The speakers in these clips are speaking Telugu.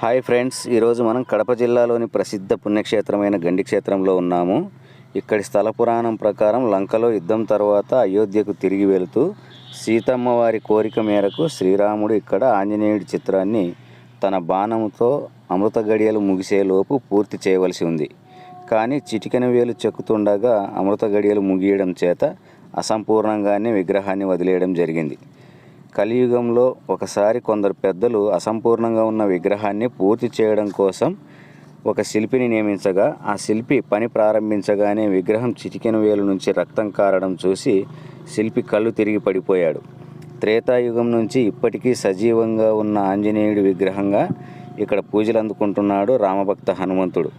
హాయ్ ఫ్రెండ్స్ ఈరోజు మనం కడప జిల్లాలోని ప్రసిద్ధ పుణ్యక్షేత్రమైన గండి క్షేత్రంలో ఉన్నాము. ఇక్కడి స్థల పురాణం ప్రకారం లంకలో యుద్ధం తర్వాత అయోధ్యకు తిరిగి వెళుతూ సీతమ్మ వారి కోరిక మేరకు శ్రీరాముడు ఇక్కడ ఆంజనేయుడి చిత్రాన్ని తన బాణంతో అమృత గడియలు ముగిసేలోపు పూర్తి చేయవలసి ఉంది. కానీ చిటికెన వేలు చెక్కుతుండగా అమృత గడియలు ముగియడం చేత అసంపూర్ణంగానే విగ్రహాన్ని వదిలేయడం జరిగింది. కలియుగంలో ఒకసారి కొందరు పెద్దలు అసంపూర్ణంగా ఉన్న విగ్రహాన్ని పూర్తి చేయడం కోసం ఒక శిల్పిని నియమించగా ఆ శిల్పి పని ప్రారంభించగానే విగ్రహం చిటికెన వేలు నుంచి రక్తం కారడం చూసి శిల్పి కళ్ళు తిరిగి పడిపోయాడు. త్రేతాయుగం నుంచి ఇప్పటికీ సజీవంగా ఉన్న ఆంజనేయుడి విగ్రహంగా ఇక్కడ పూజలు అందుకుంటున్నాడు రామభక్త హనుమంతుడు.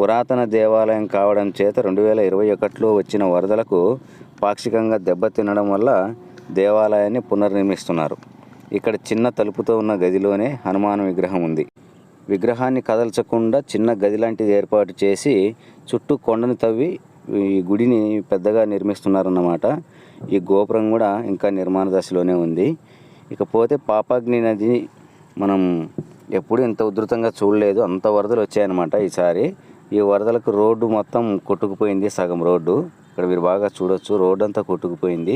పురాతన దేవాలయం కావడం చేత రెండు వేల ఇరవై ఒకటిలో వచ్చిన వరదలకు పాక్షికంగా దెబ్బతినడం వల్ల దేవాలయాన్ని పునర్నిర్మిస్తున్నారు. ఇక్కడ చిన్న తలుపుతో ఉన్న గదిలోనే హనుమాన్ విగ్రహం ఉంది. విగ్రహాన్ని కదల్చకుండా చిన్న గది లాంటిది ఏర్పాటు చేసి చుట్టూ కొండను తవ్వి ఈ గుడిని పెద్దగా నిర్మిస్తున్నారన్నమాట. ఈ గోపురం కూడా ఇంకా నిర్మాణ దశలోనే ఉంది. ఇకపోతే పాపాగ్ని నది మనం ఎప్పుడు ఇంత ఉధృతంగా చూడలేదు. అంత వరదలు వచ్చాయన్నమాట ఈసారి. ఈ వరదలకు రోడ్డు మొత్తం కొట్టుకుపోయింది సగం రోడ్డు. ఇక్కడ మీరు బాగా చూడొచ్చు. రోడ్డు అంతా కొట్టుకుపోయింది.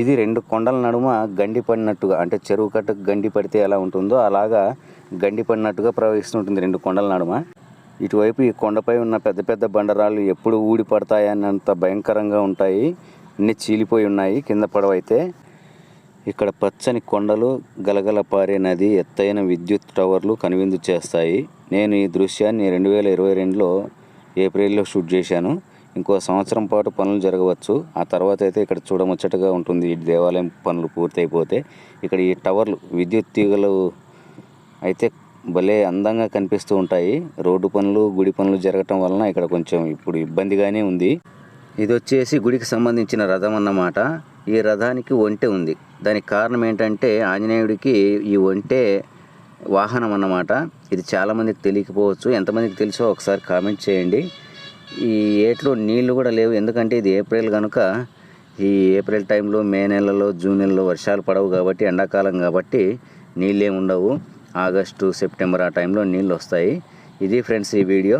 ఇది రెండు కొండల నడుమ గండి పడినట్టుగా అంటే చెరువు కట్టకు గండి పడితే ఎలా ఉంటుందో అలాగా గండి పడినట్టుగా ప్రవహిస్తుంటుంది రెండు కొండల నడుమ. ఇటువైపు ఈ కొండపై ఉన్న పెద్ద పెద్ద బండరాళ్ళు ఎప్పుడు ఊడి పడతాయన్నంత భయంకరంగా ఉంటాయి. అన్ని చీలిపోయి ఉన్నాయి కింద పడవైతే. ఇక్కడ పచ్చని కొండలు గలగల పారే నది ఎత్తైన విద్యుత్ టవర్లు కనువిందు చేస్తాయి. నేను ఈ దృశ్యాన్ని రెండు వేల ఇరవై రెండులో ఏప్రిల్లో షూట్ చేశాను. ఇంకో సంవత్సరం పాటు పనులు జరగవచ్చు. ఆ తర్వాత అయితే ఇక్కడ చూడముచ్చటగా ఉంటుంది. ఈ దేవాలయం పనులు పూర్తయిపోతే ఇక్కడ ఈ టవర్లు విద్యుత్ తీగలు అయితే భలే అందంగా కనిపిస్తూ ఉంటాయి. రోడ్డు పనులు గుడి పనులు జరగటం వలన ఇక్కడ కొంచెం ఇప్పుడు ఇబ్బందిగానే ఉంది. ఇది వచ్చేసి గుడికి సంబంధించిన రథం అన్నమాట. ఈ రథానికి ఒంటె ఉంది. దానికి కారణం ఏంటంటే ఆంజనేయుడికి ఈ ఒంటె వాహనం అన్నమాట. ఇది చాలామందికి తెలియకపోవచ్చు. ఎంతమందికి తెలుసో ఒకసారి కామెంట్ చేయండి. ఈ ఏట్లో నీళ్ళు కూడా లేవు. ఎందుకంటే ఇది ఏప్రిల్ కనుక ఈ ఏప్రిల్ టైంలో మే నెలలో జూన్ నెలలో వర్షాలు పడవు కాబట్టి ఎండాకాలం కాబట్టి నీళ్ళే ఉండవు. ఆగస్టు సెప్టెంబర్ ఆ టైంలో నీళ్ళు వస్తాయి. ఇది ఫ్రెండ్స్ ఈ వీడియో.